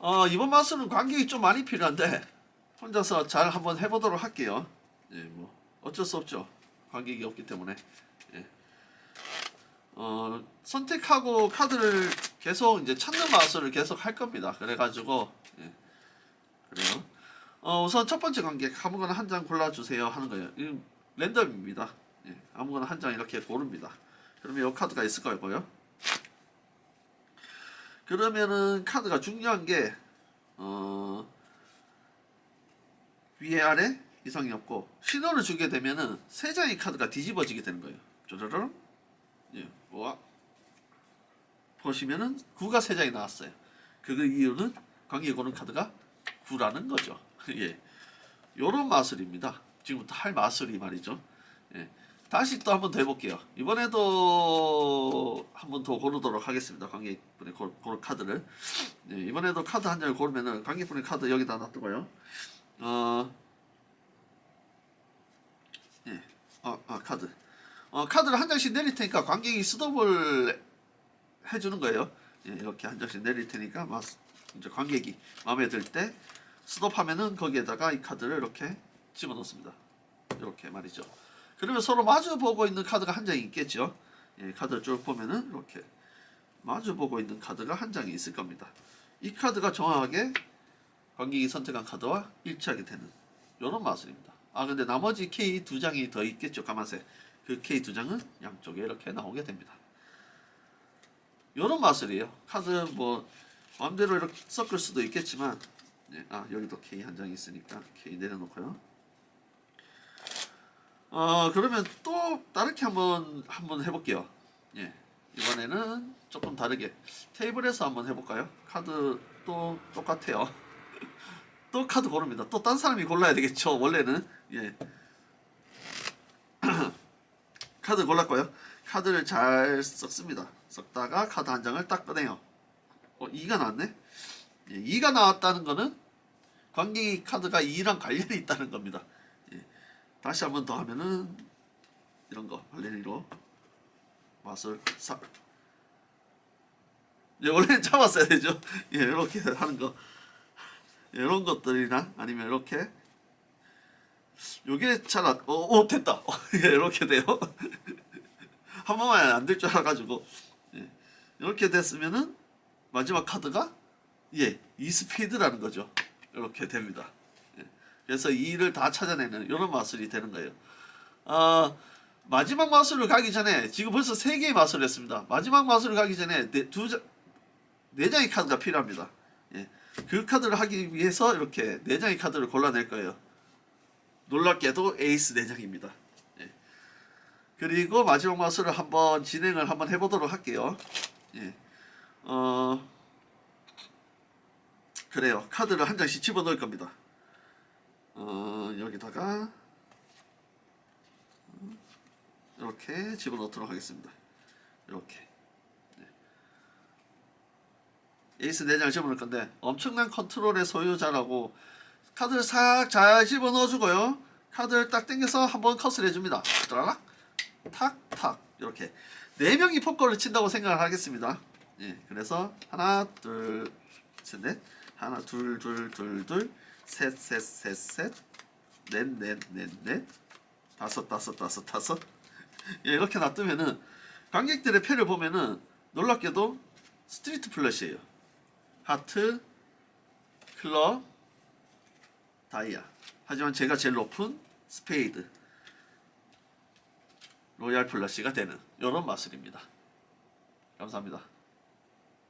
어, 이번 마술은 관객이 좀 많이 필요한데 혼자서 잘 한번 해보도록 할게요. 예, 뭐 어쩔 수 없죠. 관객이 없기 때문에. 예. 어, 선택하고 카드를 계속 이제 찾는 마술을 계속 할 겁니다. 그래가지고 예. 그래요. 어, 우선 첫 번째 관객 아무거나 한 장 골라주세요 하는 거예요. 이 랜덤입니다. 예, 아무거나 한 장 이렇게 고릅니다. 그러면 이 카드가 있을 거고요. 그러면은 카드가 중요한 게 어, 위에 아래 이상이 없고 신호를 주게 되면은 세 장의 카드가 뒤집어지게 되는 거예요. 쪼르르 예, 와 보시면은 9가 세 장이 나왔어요. 그 이유는 관계 고른 카드가 9라는 거죠. 예, 요런 마술입니다. 지금부터 할 마술이 말이죠. 예. 다시 또 한 번 더 해볼게요. 이번에도 한 번 더 고르도록 하겠습니다. 관객분의 고- 고른 카드를. 네, 이번에도 카드 한 장을 고르면은 관객분의 카드 여기다 놔두고요. 어, 예, 어, 아 카드. 어, 카드를 한 장씩 내릴 테니까 관객이 스톱을 해주는 거예요. 예, 이렇게 한 장씩 내릴 테니까 마, 이제 관객이 마음에 들 때 스톱하면은 거기에다가 이 카드를 이렇게 집어넣습니다. 이렇게 말이죠. 그러면 서로 마주 보고 있는 카드가 한 장이 있겠죠. 예, 카드를 쭉 보면은 이렇게 마주 보고 있는 카드가 한 장이 있을 겁니다. 이 카드가 정확하게 관객이 선택한 카드와 일치하게 되는 이런 마술입니다. 아 근데 나머지 K 두 장이 더 있겠죠. 까만색 그 K 두 장은 양쪽에 이렇게 나오게 됩니다. 이런 마술이에요. 카드 뭐 마음대로 이렇게 섞을 수도 있겠지만 예, 아 여기도 K 한 장이 있으니까 K 내려놓고요. 어 그러면 또 다르게 한번 한번 해볼게요. 예 이번에는 조금 다르게 테이블에서 한번 해볼까요? 카드 또 똑같아요. 또 카드 고릅니다. 또 딴 사람이 골라야 되겠죠. 원래는 예 카드 골랐고요. 카드를 잘 섞습니다. 섞다가 카드 한 장을 딱 꺼내요. 어 2가 나왔네. 예, 2가 나왔다는 거는 관객이 카드가 2랑 관련이 있다는 겁니다. 예. 다시 한 번 더 하면은 이런 거 할레리로 마술 사 예, 원래는 잡았어야 되죠. 예, 이렇게 하는 거 이런 것들이나 아니면 이렇게 요게 잘 안, 어, 어 됐다. 예, 이렇게 돼요. 한 번만 안 될 줄 알아가지고 예, 이렇게 됐으면은 마지막 카드가 예, 이스피드라는 거죠. 이렇게 됩니다. 예. 그래서 2를 다 찾아내는 이런 마술이 되는 거예요. 아 마지막 마술을 가기 전에 지금 벌써 세 개의 마술을 했습니다. 마지막 마술을 가기 전에 네, 두 장, 네 장의 카드가 필요합니다. 예. 그 카드를 하기 위해서 이렇게 네 장의 카드를 골라낼 거예요. 놀랍게도 에이스 네 장입니다. 예. 그리고 마지막 마술을 한번 진행을 한번 해보도록 할게요. 예. 어 그래요. 카드를 한 장씩 집어 넣을 겁니다. 어 여기다가 이렇게 집어 넣도록 하겠습니다. 이렇게. 네. 에이스 4장을 집어넣을 건데 엄청난 컨트롤의 소유자라고 카드를 싹 잘 집어 넣어주고요. 카드를 딱 당겨서 한번 컷을 해줍니다. 따라락 탁탁 이렇게 네 명이 포커를 친다고 생각을 하겠습니다. 예, 그래서 하나 둘셋넷 하나 둘 둘 둘 둘 셋 셋 셋 셋 넷 넷 넷 넷 다섯 다섯 다섯 다섯 예, 이렇게 놔두면은 관객들의 패를 보면은 놀랍게도 스트리트 플러시예요. 하트, 클럽, 다이아. 하지만 제가 제일 높은 스페이드, 로얄 플러시가 되는 이런 마술입니다. 감사합니다.